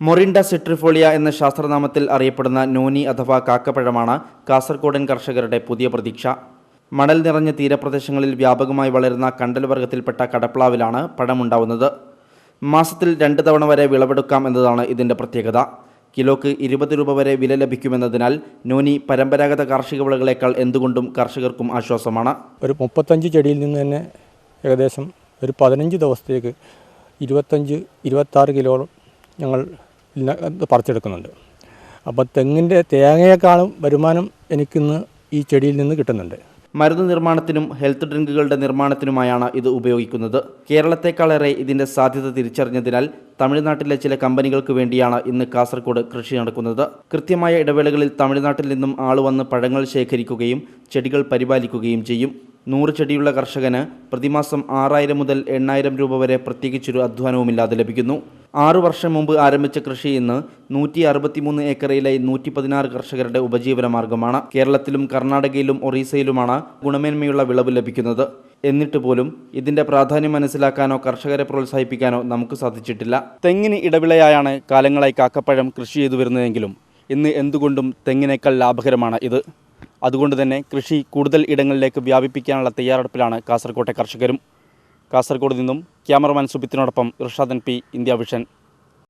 മൊറിൻഡ സിട്രിഫോളിയ എന്ന ശാസ്ത്രനാമത്തിൽ അറിയപ്പെടുന്ന നോനി അഥവാ കാക്കപ്പഴമാണ് കാസർഗോഡൻ കർഷകരുടെ പുതിയ പ്രതീക്ഷ. മണൽ നിറഞ്ഞ തീരപ്രദേശങ്ങളിൽ വ്യാപകമായി വളരുന്ന കണ്ടൽ വർഗത്തിൽപ്പെട്ട കടപ്ലാവിലാണ് പഴമുണ്ടാവുന്നത് മാസത്തിൽ രണ്ട് തവണ വരെ വിളവെടുക്കാം എന്നതാണ് ഇതിന്റെ പ്രത്യേകത. കിലോക്ക് ഇരുപത് രൂപ വരെ വില ലഭിക്കുമെന്നതിനാൽ നോനി പരമ്പരാഗത കാർഷിക വിളകളേക്കാൾ എന്തുകൊണ്ടും കർഷകർക്കും ആശ്വാസമാണ്. ഒരു മുപ്പത്തഞ്ച് ചെടിയിൽ നിന്ന് തന്നെ ഏകദേശം ഒരു പതിനഞ്ച് ദിവസത്തേക്ക് ഇരുപത്തഞ്ച് ഇരുപത്താറ് കിലോ ഞങ്ങൾ പറിച്ചെടുക്കുന്നുണ്ട്. അപ്പോൾ തെങ്ങിന്റെ തേങ്ങയെക്കാളും വരുമാനം എനിക്കിന്ന് ഈ ചെടിയിൽ നിന്ന് കിട്ടുന്നുണ്ട്. മരുന്ന് നിർമ്മാണത്തിനും ഹെൽത്ത് ഡ്രിങ്കുകളുടെ നിർമ്മാണത്തിനുമായാണ് ഇത് ഉപയോഗിക്കുന്നത്. കേരളത്തെക്കാളേറെ ഇതിന്റെ സാധ്യത തിരിച്ചറിഞ്ഞതിനാൽ തമിഴ്നാട്ടിലെ ചില കമ്പനികൾക്ക് വേണ്ടിയാണ് ഇന്ന് കാസർഗോഡ് കൃഷി നടക്കുന്നത്. കൃത്യമായ ഇടവേളകളിൽ തമിഴ്നാട്ടിൽ നിന്നും ആൾ വന്ന് പഴങ്ങൾ ശേഖരിക്കുകയും ചെടികൾ പരിപാലിക്കുകയും ചെയ്യും. നൂറ് ചെടിയുള്ള കർഷകന് പ്രതിമാസം ആറായിരം മുതൽ എണ്ണായിരം രൂപ വരെ പ്രത്യേകിച്ചൊരു അധ്വാനവുമില്ലാതെ ലഭിക്കുന്നു. ആറു വർഷം മുമ്പ് ആരംഭിച്ച കൃഷി ഇന്ന് നൂറ്റി അറുപത്തിമൂന്ന് ഏക്കറിലെ നൂറ്റി പതിനാറ് കർഷകരുടെ ഉപജീവന മാർഗമാണ് കേരളത്തിലും കർണാടകയിലും ഒറീസയിലുമാണ് ഗുണമേന്മയുള്ള വിളവ് ലഭിക്കുന്നത്. എന്നിട്ട് പോലും ഇതിന്റെ പ്രാധാന്യം മനസ്സിലാക്കാനോ കർഷകരെ പ്രോത്സാഹിപ്പിക്കാനോ നമുക്ക് സാധിച്ചിട്ടില്ല. തെങ്ങിന് ഇടവിളയായാണ് കാലങ്ങളായി കാക്കപ്പഴം കൃഷി ചെയ്തു വരുന്നതെങ്കിലും ഇന്ന് എന്തുകൊണ്ടും തെങ്ങിനേക്കാൾ ലാഭകരമാണ് ഇത്. അതുകൊണ്ട് തന്നെ കൃഷി കൂടുതൽ ഇടങ്ങളിലേക്ക് വ്യാപിപ്പിക്കാനുള്ള തയ്യാറെടുപ്പിലാണ് കാസർകോട്ടെ കർഷകരും. കാസർഗോഡ് നിന്നും ക്യാമറമാൻ സുബിത്തിനോടൊപ്പം ഇർഷാദൻ പി ഇന്ത്യ വിഷൻ